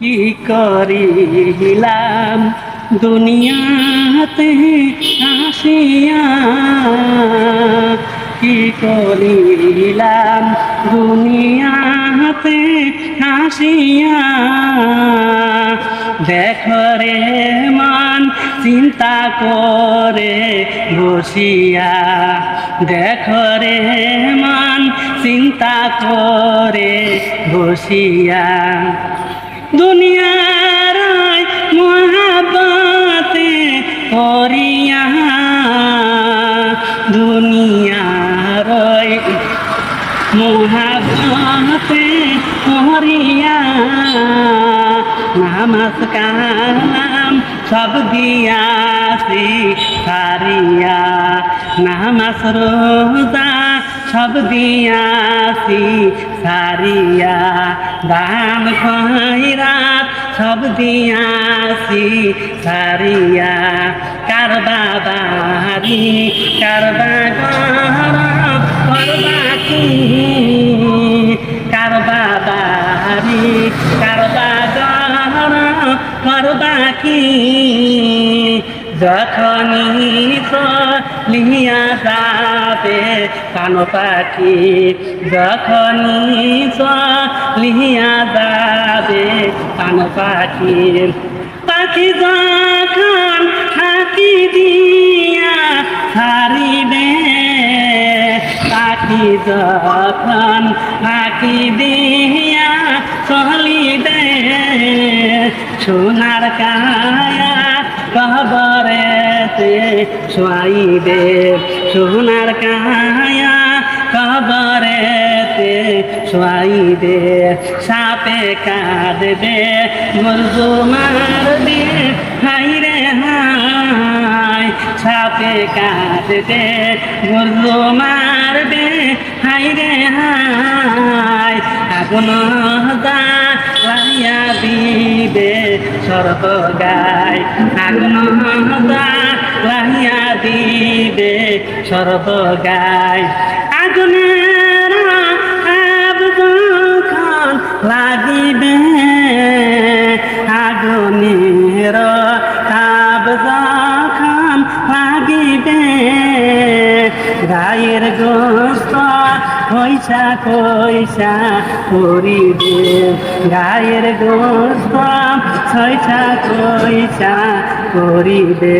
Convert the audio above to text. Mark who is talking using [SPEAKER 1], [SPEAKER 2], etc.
[SPEAKER 1] কি করিলাম? দুনিয়াতে আসিয়া কি করিলাম? দুনিয়াতে আসিয়া দেখরে মান, চিন্তা করে বসিয়া। দেখরে মান, চিন্তা করে বসিয়া। দুনিয়ার মহাবাতে করিয়া দুনিয়ার মহাবাতে করিয়া নামাজ কালাম সব দিয়াছি সারিয়া, নামাজ রোজা সব দিয়াছি সারিয়া, দান খয়রাত সব দিয়াছি সারিয়া কার বাবারি, কার করবা কি কার বাবারি, কার করবা কি যখনই লিয়া যাবে কান পাখি যখনই লিয়া যাবে পাখি পাখি যখন হাতি দিয়া হারিবে পাখি যখন হাতি দিয়া চলিবে, সোনার কায়া কবরেতে শোয়াইবে, সোনার কায়া শোয়াইবে সাপে কাঁদবে মুরগু মারবে হাই রে হাই সাপে কাঁদবে মুরগু মারবে হাই রে হাই আগুন দা লাইয়া দিবে সর্ব গায়। আগুন দা লাইয়া দিবে সর্ব গায়। আগুনের গায়ের গোস্ত পয়সা পয়সা করিবে গায়ের গোস্ত পয়সা পয়সা করিবে